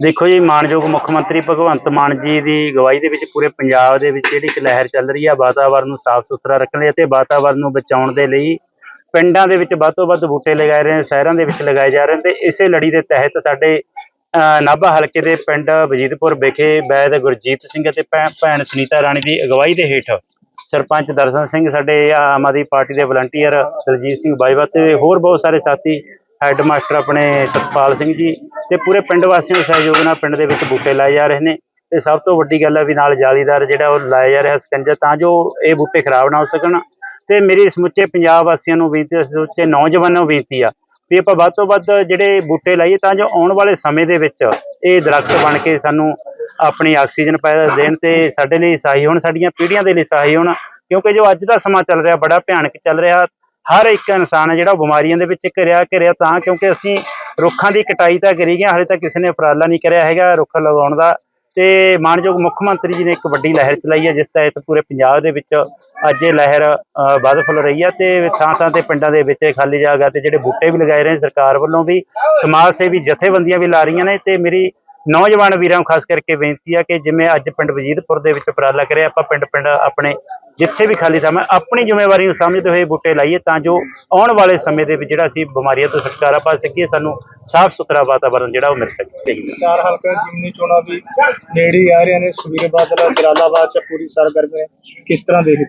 ਦੇਖੋ ਜੀ ਮਾਨਯੋਗ ਮੁੱਖ ਮੰਤਰੀ ਭਗਵੰਤ ਮਾਨ ਜੀ ਦੀ ਅਗਵਾਈ ਦੇ ਵਿੱਚ ਪੂਰੇ ਪੰਜਾਬ ਦੇ ਵਿੱਚ ਜਿਹੜੀ ਇੱਕ ਲਹਿਰ ਚੱਲ ਰਹੀ ਆ, ਵਾਤਾਵਰਨ ਨੂੰ ਸਾਫ਼ ਸੁਥਰਾ ਰੱਖਣ ਲਈ ਅਤੇ ਵਾਤਾਵਰਨ ਨੂੰ ਬਚਾਉਣ ਦੇ ਲਈ ਪਿੰਡਾਂ ਦੇ ਵਿੱਚ ਵੱਧ ਤੋਂ ਵੱਧ ਬੂਟੇ ਲਗਾਏ ਰਹੇ ਨੇ, ਸ਼ਹਿਰਾਂ ਦੇ ਵਿੱਚ ਲਗਾਏ ਜਾ ਰਹੇ ਨੇ ਤੇ ਇਸੇ ਲੜੀ ਦੇ ਤਹਿਤ ਸਾਡੇ ਨਾਭਾ ਹਲਕੇ ਦੇ ਪਿੰਡ ਵਜੀਦਪੁਰ ਵਿਖੇ ਵੈਦ ਗੁਰਜੀਤ ਸਿੰਘ ਅਤੇ ਭੈ- ਭੈਣ ਸੁਨੀਤਾ ਰਾਣੀ ਦੀ ਅਗਵਾਈ ਦੇ ਹੇਠ ਸਰਪੰਚ ਦਰਸ਼ਨ ਸਿੰਘ, ਸਾਡੇ ਆਮ ਆਦਮੀ ਪਾਰਟੀ ਦੇ ਵਲੰਟੀਅਰ ਦਲਜੀਤ ਸਿੰਘ ਬਾਈਵਾ ਤੇ ਹੋਰ ਬਹੁਤ ਸਾਰੇ ਸਾਥੀ ਹੈੱਡ ਮਾਸਟਰ ਆਪਣੇ ਸਤਪਾਲ ਸਿੰਘ ਜੀ ਤੇ ਪੂਰੇ ਪਿੰਡ ਵਾਸੀਆਂ ਦੇ ਸਹਿਯੋਗ ਨਾਲ ਪਿੰਡ ਦੇ ਵਿੱਚ ਬੂਟੇ ਲਾਏ ਜਾ ਰਹੇ ਨੇ ਤੇ ਸਭ ਤੋਂ ਵੱਡੀ ਗੱਲ ਹੈ ਵੀ ਨਾਲ ਜਾਲੀਦਾਰ ਜਿਹੜਾ ਉਹ ਲਾਇਆ ਜਾ ਰਿਹਾ ਸਕੰਜਾ ਤਾਂ ਜੋ ਇਹ ਬੂਟੇ ਖਰਾਬ ਨਾ ਹੋ ਸਕਣ। ਤੇ ਮੇਰੀ ਸਮੁੱਚੇ ਪੰਜਾਬ ਵਾਸੀਆਂ ਨੂੰ ਬੇਨਤੀ ਹੈ ਸਮੁੱਚੇ ਨੌਜਵਾਨਾਂ ਨੂੰ ਬੇਨਤੀ ਆ ਵੀ ਆਪਾਂ ਵੱਧ ਤੋਂ ਵੱਧ ਜਿਹੜੇ ਬੂਟੇ ਲਾਈਏ ਤਾਂ ਜੋ ਆਉਣ ਵਾਲੇ ਸਮੇਂ ਦੇ ਵਿੱਚ ਇਹ ਦਰਖਤ ਬਣ ਕੇ ਸਾਨੂੰ ਆਪਣੀ ਆਕਸੀਜਨ ਪੈਦਾ ਦੇਣ ਤੇ ਸਾਡੇ ਲਈ ਸਹਾਈ ਹੋਣ, ਸਾਡੀਆਂ ਪੀੜ੍ਹੀਆਂ ਦੇ ਲਈ ਸਹਾਈ ਹੋਣ। ਕਿਉਂਕਿ ਜੋ ਅੱਜ ਦਾ ਸਮਾਂ ਚੱਲ ਰਿਹਾ, ਬੜਾ ਭਿਆਨਕ ਚੱਲ ਰਿਹਾ। ਹਰ ਇੱਕ ਇਨਸਾਨ ਹੈ ਜਿਹੜਾ ਉਹ ਬਿਮਾਰੀਆਂ ਦੇ ਵਿੱਚ ਘਿਰਿਆ ਘਿਰਿਆ ਤਾਂ ਕਿਉਂਕਿ ਅਸੀਂ ਰੁੱਖਾਂ ਦੀ ਕਟਾਈ ਤਾਂ ਕਰੀ ਗਏ ਹਾਲੇ ਤੱਕ ਕਿਸੇ ਨੇ ਉਪਰਾਲਾ ਨਹੀਂ ਕਰਿਆ ਹੈਗਾ ਰੁੱਖ ਲਗਾਉਣ ਦਾ। ਤੇ ਮਾਨਯੋਗ ਮੁੱਖ ਮੰਤਰੀ ਜੀ ਨੇ ਇੱਕ ਵੱਡੀ ਲਹਿਰ ਚਲਾਈ ਹੈ ਜਿਸ ਤਹਿਤ ਪੂਰੇ ਪੰਜਾਬ ਦੇ ਵਿੱਚ ਅੱਜ ਇਹ ਲਹਿਰ ਵੱਧ ਫੁੱਲ ਰਹੀ ਹੈ ਤੇ ਥਾਂ ਥਾਂ ਤੇ ਪਿੰਡਾਂ ਦੇ ਵਿੱਚ ਖਾਲੀ ਜਗ੍ਹਾ ਤੇ ਜਿਹੜੇ ਬੂਟੇ ਵੀ ਲਗਾਏ ਰਹੇ ਨੇ ਸਰਕਾਰ ਵੱਲੋਂ ਵੀ, ਸਮਾਜ ਸੇਵੀ ਜਥੇਬੰਦੀਆਂ ਵੀ ਲਾ ਰਹੀਆਂ ਨੇ ਤੇ ਮੇਰੀ ਨੌਜਵਾਨ ਵੀਰਾਂ ਨੂੰ ਖਾਸ ਕਰਕੇ ਬੇਨਤੀ ਆ ਕਿ ਜਿਵੇਂ ਅੱਜ ਪਿੰਡ ਵਜੀਦਪੁਰ ਦੇ ਵਿੱਚ ਉਪਰਾਲਾ ਕਰਿਆ, ਆਪਾਂ ਪਿੰਡ ਪਿੰਡ ਆਪਣੇ ਜਿੱਥੇ ਵੀ ਖਾਲੀ ਸਮਾਂ ਆਪਣੀ ਜ਼ਿੰਮੇਵਾਰੀ ਨੂੰ ਸਮਝਦੇ ਹੋਏ ਬੂਟੇ ਲਾਈਏ ਤਾਂ ਜੋ ਆਉਣ ਵਾਲੇ ਸਮੇਂ ਦੇ ਵਿੱਚ ਜਿਹੜਾ ਅਸੀਂ ਬਿਮਾਰੀਆਂ ਤੋਂ ਛੁਟਕਾਰਾ ਪਾ ਸਕੀਏ, ਸਾਨੂੰ ਸਾਫ਼ ਸੁਥਰਾ ਵਾਤਾਵਰਨ ਜਿਹੜਾ ਉਹ ਮਿਲ ਸਕੇ। ਚਾਰ ਹਲਕਾ ਜਿਮਨੀ ਚੋਣਾਂ ਵੀ ਨੇੜੇ ਆ ਰਹੀਆਂ ਨੇ ਸੁਖਬੀਰ ਬਾਦਲ ਜਲਾਲਾਬਾਦ ਚ ਪੂਰੀ ਸਰਗਰਮ ਹੈ ਕਿਸ ਤਰ੍ਹਾਂ ਦੇਖਦੇ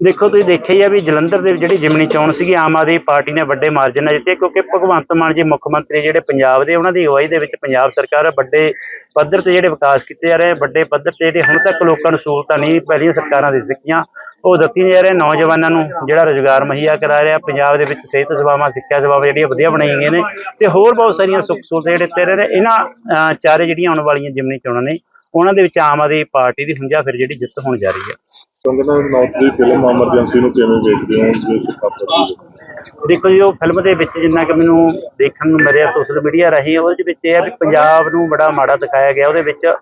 ਦੇਖੋ, ਤੁਸੀਂ ਦੇਖਿਆ ਹੀ ਆ ਵੀ ਜਲੰਧਰ ਦੇ ਵਿੱਚ ਜਿਹੜੀ ਜਿਮਨੀ ਚੋਣ ਸੀਗੀ, ਆਮ ਆਦਮੀ ਪਾਰਟੀ ਨੇ ਵੱਡੇ ਮਾਰਜਨ ਨਾਲ ਜਿੱਤੀ, ਕਿਉਂਕਿ ਭਗਵੰਤ ਮਾਨ ਜੀ ਮੁੱਖ ਮੰਤਰੀ ਜਿਹੜੇ ਪੰਜਾਬ ਦੇ, ਉਹਨਾਂ ਦੀ ਅਗਵਾਈ ਦੇ ਵਿੱਚ ਪੰਜਾਬ ਸਰਕਾਰ ਵੱਡੇ ਪੱਧਰ ਤੇ ਜਿਹੜੇ ਵਿਕਾਸ ਕੀਤੇ ਜਾ ਰਹੇ, ਵੱਡੇ ਪੱਧਰ ਤੇ ਜਿਹੜੇ ਹੁਣ ਤੱਕ ਲੋਕਾਂ ਨੂੰ ਸਹੂਲਤਾਂ ਨਹੀਂ ਪਹਿਲੀਆਂ ਸਰਕਾਰਾਂ ਦੇ ਸਿੱਕੀਆਂ, ਉਹ ਦਿੱਤੀਆਂ ਜਾ ਰਹੀਆਂ, ਨੌਜਵਾਨਾਂ ਨੂੰ ਜਿਹੜਾ ਰੋਜ਼ਗਾਰ ਮੁਹੱਈਆ ਕਰਾ ਰਿਹਾ, ਪੰਜਾਬ ਦੇ ਵਿੱਚ ਸਿਹਤ ਸੇਵਾਵਾਂ, ਸਿੱਖਿਆ ਸੇਵਾਵਾਂ ਜਿਹੜੀਆਂ ਵਧੀਆ ਬਣਾਈਆਂ ਗਈਆਂ ਨੇ, ਤੇ ਹੋਰ ਬਹੁਤ ਸਾਰੀਆਂ ਸੁੱਖ ਸਹੂਲਤਾਂ ਜਿਹੜੇ ਤੇ ਰਹੇ ਨੇ, ਇਹਨਾਂ ਚਾਰੇ ਜਿਹੜੀਆਂ ਆਉਣ ਵਾਲੀਆਂ ਜਿਮਨੀ ਚੋਣਾਂ ਨੇ ਉਹਨਾਂ ਦੇ ਵਿੱਚ ਆਮ ਆਦਮੀ ਪਾਰਟੀ ਦੀ ਹੁੰਜਾ ਫਿਰ ਜਿਹੜੀ ਜਿੱਤ ਹੋਣ ਜਾ ਰਹੀ ਹੈ ਕੰਗਨਾ ਰਣੌਤ ਦੀ ਫਿਲਮ ਐਮਰਜੈਂਸੀ ਨੂੰ ਕਿਵੇਂ ਦੇਖਦੇ ਹੋ? ਜਿਸ ਖਾਤਰ ਦੀ ਦੇਖੋ ਜੀ ਉਹ ਫਿਲਮ ਦੇ ਵਿੱਚ ਜਿੰਨਾ ਕਿ ਮੈਨੂੰ ਦੇਖਣ ਨੂੰ ਮਿਲਿਆ ਸੋਸ਼ਲ ਮੀਡੀਆ ਰਾਹੀਂ ਉਹਦੇ ਵਿੱਚ ਇਹ ਹੈ ਵੀ ਪੰਜਾਬ ਨੂੰ ਬੜਾ ਮਾੜਾ ਦਿਖਾਇਆ ਗਿਆ ਉਹਦੇ ਵਿੱਚ।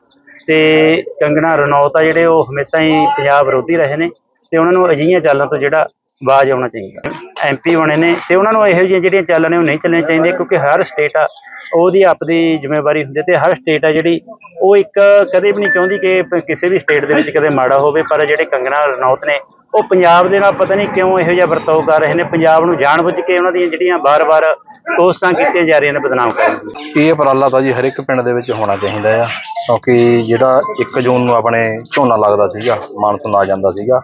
ਤੇ ਕੰਗਣਾ ਰਣੌਤ ਆ ਜਿਹੜੇ ਉਹ ਹਮੇਸ਼ਾ ਹੀ ਪੰਜਾਬ ਵਿਰੋਧੀ ਰਹੇ ਨੇ। ਤੇ ਉਹਨਾਂ ਨੂੰ ਅਜਿਹੀਆਂ ਚਾਲਾਂ ਤੋਂ ਜਿਹੜਾ ਬਾਜ ਆਉਣਾ ਚਾਹੀਦਾ। ਐਮਪੀ ਬਣੇ ਨੇ ਤੇ ਉਹਨਾਂ ਨੂੰ ਇਹੋ ਜਿਹੀਆਂ ਜਿਹੜੀਆਂ ਚਾਲਾਂ ਨੇ ਉਹ ਨਹੀਂ ਚੱਲਣੀਆਂ ਚਾਹੀਦੀਆਂ ਕਿਉਂਕਿ ਹਰ ਸਟੇਟ ਆ, ਉਹਦੀ ਆਪਦੀ ਜ਼ਿੰਮੇਵਾਰੀ ਹੁੰਦੀ ਹੈ ਤੇ ਹਰ ਸਟੇਟ ਆ ਜਿਹੜੀ ਉਹ ਇੱਕ ਕਦੇ ਵੀ ਨਹੀਂ ਚਾਹੁੰਦੀ ਕਿ ਕਿਸੇ ਵੀ ਸਟੇਟ ਦੇ ਵਿੱਚ ਕਦੇ ਮਾੜਾ ਹੋਵੇ, ਪਰ ਜਿਹੜੇ ਕੰਗਣਾ, ਰਣੌਤ ਨੇ ਉਹ ਪੰਜਾਬ ਦੇ ਨਾਲ ਪਤਾ ਨਹੀਂ ਕਿਉਂ ਇਹੋ ਜਿਹਾ ਵਰਤਾਓ ਕਰ ਰਹੇ ਨੇ। ਪੰਜਾਬ ਨੂੰ ਜਾਣਬੁੱਝ ਕੇ ਉਹਨਾਂ ਦੀਆਂ ਜਿਹੜੀਆਂ ਬਾਰ-ਬਾਰ ਕੋਸ਼ਿਸ਼ਾਂ ਕੀਤੀਆਂ ਜਾ ਰਹੀਆਂ ਨੇ ਬਦਨਾਮ ਕਰਨ ਦੀ। ਇਹ ਉਪਰਾਲਾ ਤਾਂ ਜੀ ਹਰ ਇੱਕ ਪਿੰਡ ਦੇ ਵਿੱਚ ਹੋਣਾ ਚਾਹੀਦਾ ਆ, ਕਿਉਂਕਿ ਜਿਹੜਾ 1 ਜੂਨ ਨੂੰ ਆਪਣੇ ਝੋਨਾ ਲੱਗਦਾ ਸੀਗਾ, ਮਾਨਸੂਨ ਆ ਜਾਂਦਾ ਸੀਗਾ,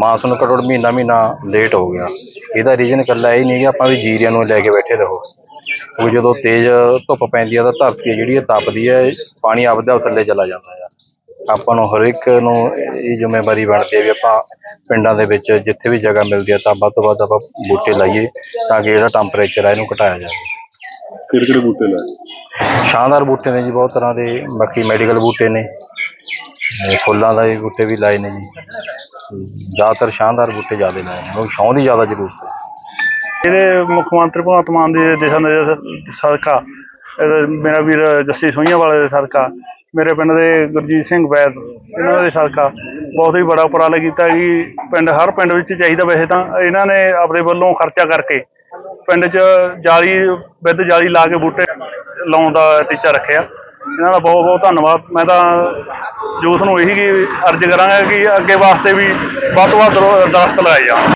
ਮਾਨਸੂਨ ਘੱਟੋ ਮਹੀਨਾ ਮਹੀਨਾ ਲੇਟ ਹੋ ਗਿਆ। ਇਹਦਾ ਰੀਜ਼ਨ ਇਕੱਲਾ ਇਹ ਨਹੀਂ ਕਿ ਆਪਾਂ ਵੀ ਜੀਰੀਆਂ ਨੂੰ ਲੈ ਕੇ ਬੈਠੇ ਰਹੋ। ਕਿਉਂਕਿ ਜਦੋਂ ਤੇਜ਼ ਧੁੱਪ ਪੈਂਦੀ ਆ ਤਾਂ ਧਰਤੀ ਹੈ ਜਿਹੜੀ ਇਹ ਤਪਦੀ ਹੈ ਪਾਣੀ ਆਪਦਾ ਥੱਲੇ ਚਲਾ ਜਾਂਦਾ ਆ। ਆਪਾਂ ਨੂੰ ਹਰ ਇੱਕ ਨੂੰ ਇਹ ਜ਼ਿੰਮੇਵਾਰੀ ਬਣਦੀ ਹੈ ਵੀ ਆਪਾਂ ਪਿੰਡਾਂ ਦੇ ਵਿੱਚ ਜਿੱਥੇ ਵੀ ਜਗ੍ਹਾ ਮਿਲਦੀ ਹੈ ਤਾਂ ਵੱਧ ਤੋਂ ਵੱਧ ਆਪਾਂ ਬੂਟੇ ਲਾਈਏ ਤਾਂ ਕਿ ਜਿਹੜਾ ਟੈਂਪਰੇਚਰ ਹੈ ਇਹਨੂੰ ਘਟਾਇਆ ਜਾਵੇ। ਕਿਹੜੇ ਕਿਹੜੇ ਬੂਟੇ ਲਾਏ? ਸ਼ਾਨਦਾਰ ਬੂਟੇ ਨੇ ਜੀ ਬਹੁਤ ਤਰ੍ਹਾਂ ਦੇ ਬਾਕੀ ਮੈਡੀਕਲ ਬੂਟੇ ਨੇ। ਤੇ ਫੁੱਲਾਂ ਦਾ ਵੀ ਬੂਟੇ ਵੀ ਲਾਏ ਨੇ ਜੀ। ਜ਼ਿਆਦਾਤਰ ਸ਼ਾਨਦਾਰ ਬੂਟੇ ਜ਼ਿਆਦਾ ਲਾਏ ਨੇ ਕਿਉਂਕਿ ਛਾਂ ਦੀ ਜ਼ਿਆਦਾ ਜ਼ਰੂਰਤ ਹੈ। ਇਹਦੇ ਮੁੱਖ ਮੰਤਰੀ ਭਗਵੰਤ ਮਾਨ ਦੇ ਦਿਸ਼ਾ ਨਿਰਦੇਸ਼ ਸਦਕਾ ਇਹਦੇ ਮੇਰਾ ਵੀਰ ਜੱਸੀ ਸੋਈਆਂ ਵਾਲੇ ਦੇ ਸਦਕਾ ਮੇਰੇ ਪਿੰਡ ਦੇ ਗੁਰਜੀਤ ਸਿੰਘ ਵੈਦ, ਇਹਨਾਂ ਦੇ ਸਦਕਾ। ਬਹੁਤ ਹੀ ਬੜਾ ਉਪਰਾਲਾ ਕੀਤਾ ਕਿ ਪਿੰਡ, ਹਰ ਪਿੰਡ ਵਿੱਚ ਚਾਹੀਦਾ ਵੈਸੇ ਤਾਂ। ਇਹਨਾਂ ਨੇ ਆਪਣੇ ਵੱਲੋਂ ਖਰਚਾ ਕਰਕੇ ਪਿੰਡ 'ਚ ਜਾਲੀ, ਵਿੱਦ ਜਾਲੀ ਲਾ ਕੇ ਬੂਟੇ ਲਾਉਣ ਦਾ ਟੀਚਾ ਰੱਖਿਆ। ਇਹਨਾਂ ਦਾ ਬਹੁਤ ਬਹੁਤ ਧੰਨਵਾਦ। ਮੈਂ ਤਾਂ ਯੂਥ ਨੂੰ ਇਹੀ ਅਰਜ਼ ਕਰਾਂਗਾ ਕਿ ਅੱਗੇ ਵਾਸਤੇ ਵੀ ਵੱਧ ਤੋਂ ਵੱਧ ਦਰਖਤ ਲਾਏ ਜਾਣ।